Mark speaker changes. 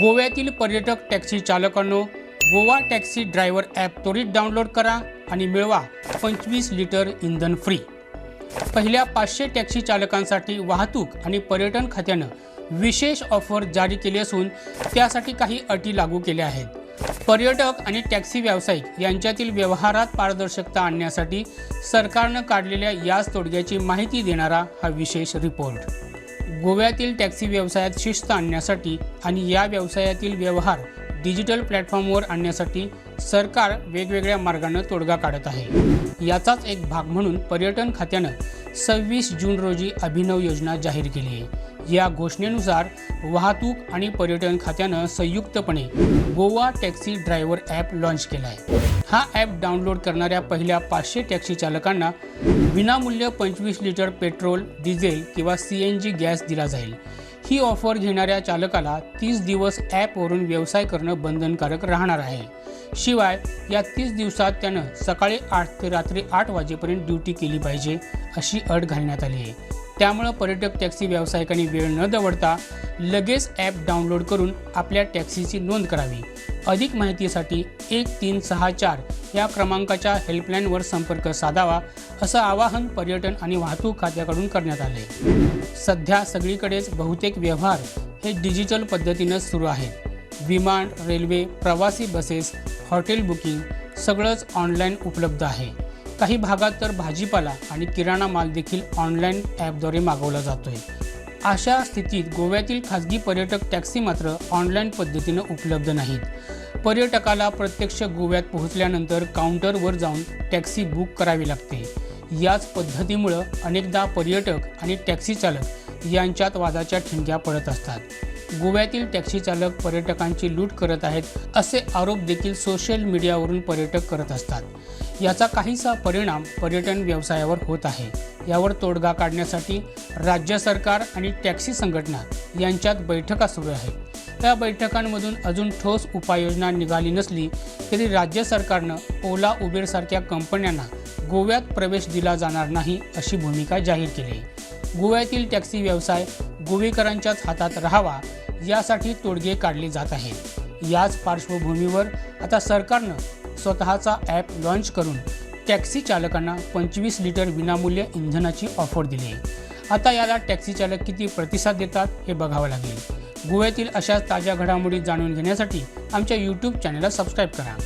Speaker 1: गोव्यातील पर्यटक टॅक्सी चालकांनो गोवा टॅक्सी ड्रायव्हर ॲप त्वरित डाउनलोड करा आणि मिळवा पंचवीस लिटर इंधन फ्री. पहिल्या पाचशे टॅक्सी चालकांसाठी वाहतूक आणि पर्यटन खात्यानं विशेष ऑफर जारी केली असून त्यासाठी काही अटी लागू केल्या आहेत. पर्यटक आणि टॅक्सी व्यावसायिक यांच्यातील व्यवहारात पारदर्शकता आणण्यासाठी सरकारनं काढलेल्या याच तोडग्याची माहिती देणारा हा विशेष रिपोर्ट. गोव्यातील टॅक्सी व्यवसायात शिस्त आणण्यासाठी आणि या व्यवसायातील व्यवहार डिजिटल प्लॅटफॉर्मवर आणण्यासाठी सरकार वेगवेगळ्या मार्गानं तोडगा काढत आहे. याचाच एक भाग म्हणून पर्यटन खात्यानं सव्वीस जून रोजी अभिनव योजना जाहीर केली आहे. या घोषणेनुसार वाहतूक आणि पर्यटन खात्यानं संयुक्तपणे Goa taxi driver app launch केला आहे हा ॲप डाउनलोड करणाऱ्या पहिल्या पाचशे टॅक्सी चालकांना विनामूल्य पंचवीस लिटर पेट्रोल डिझेल किंवा सी एन जी गॅस दिला जाईल. ही ऑफर घेणाऱ्या चालकाला तीस दिवस ॲपवरून व्यवसाय करणं बंधनकारक राहणार आहे. शिवाय या तीस दिवसात त्यानं सकाळी आठ ते रात्री आठ वाजेपर्यंत ड्युटी केली पाहिजे अशी अट घालण्यात आली आहे. त्यामुळं पर्यटक टॅक्सी व्यावसायिकांनी वेळ न दवडता लगेच ॲप डाउनलोड करून आपल्या टॅक्सीची नोंद करावी. अधिक माहितीसाठी एक तीन सहा चार या क्रमांकाच्या हेल्पलाईनवर संपर्क साधावा असं आवाहन पर्यटन आणि वाहतूक खात्याकडून करण्यात आले सध्या सगळीकडेच बहुतेक व्यवहार हे डिजिटल पद्धतीनं सुरू आहेत. विमान रेल्वे प्रवासी बसेस हॉटेल बुकिंग सगळंच ऑनलाईन उपलब्ध आहे. काही भागात तर भाजीपाला आणि किराणा माल देखील ऑनलाईन ॲपद्वारे मागवला जातोय. अशा स्थितीत गोव्यातील खाजगी पर्यटक टॅक्सी मात्र ऑनलाईन पद्धतीनं उपलब्ध नाहीत. पर्यटकाला प्रत्यक्ष गोव्यात पोहोचल्यानंतर काउंटरवर जाऊन टॅक्सी बुक करावी लागते. याच पद्धतीमुळं अनेकदा पर्यटक आणि टॅक्सी चालक यांच्यात वादाच्या ठिणग्या पडत असतात. गोव्यातील टॅक्सी चालक पर्यटकांची लूट करत आहेत असे आरोप देखील सोशल मीडियावरून पर्यटक करत असतात. याचा काहीसा परिणाम पर्यटन व्यवसायावर होत आहे. यावर तोडगा काढण्यासाठी राज्य सरकार आणि टॅक्सी संघटना यांच्यात बैठका सुरू आहेत. त्या बैठकांमधून अजून ठोस उपाययोजना निघाली नसली तरी राज्य सरकारनं ओला उबेरसारख्या कंपन्यांना गोव्यात प्रवेश दिला जाणार नाही अशी भूमिका जाहीर केली. गोव्यातील टॅक्सी व्यवसाय गोवेकरांच्याच हातात राहावा यासाठी तोडगे काढले जात आहेत. याच पार्श्वभूमीवर आता सरकारनं स्वतःचा ॲप लॉन्च करून टॅक्सी चालकांना पंचवीस लिटर विनामूल्य इंधनाची ऑफर दिली आहे. आता याला टॅक्सी चालक किती प्रतिसाद देतात हे बघावं लागेल. गोव्यातील अशाच ताज्या घडामोडी जाणून घेण्यासाठी आमच्या यूट्यूब चॅनलला सबस्क्राईब करा.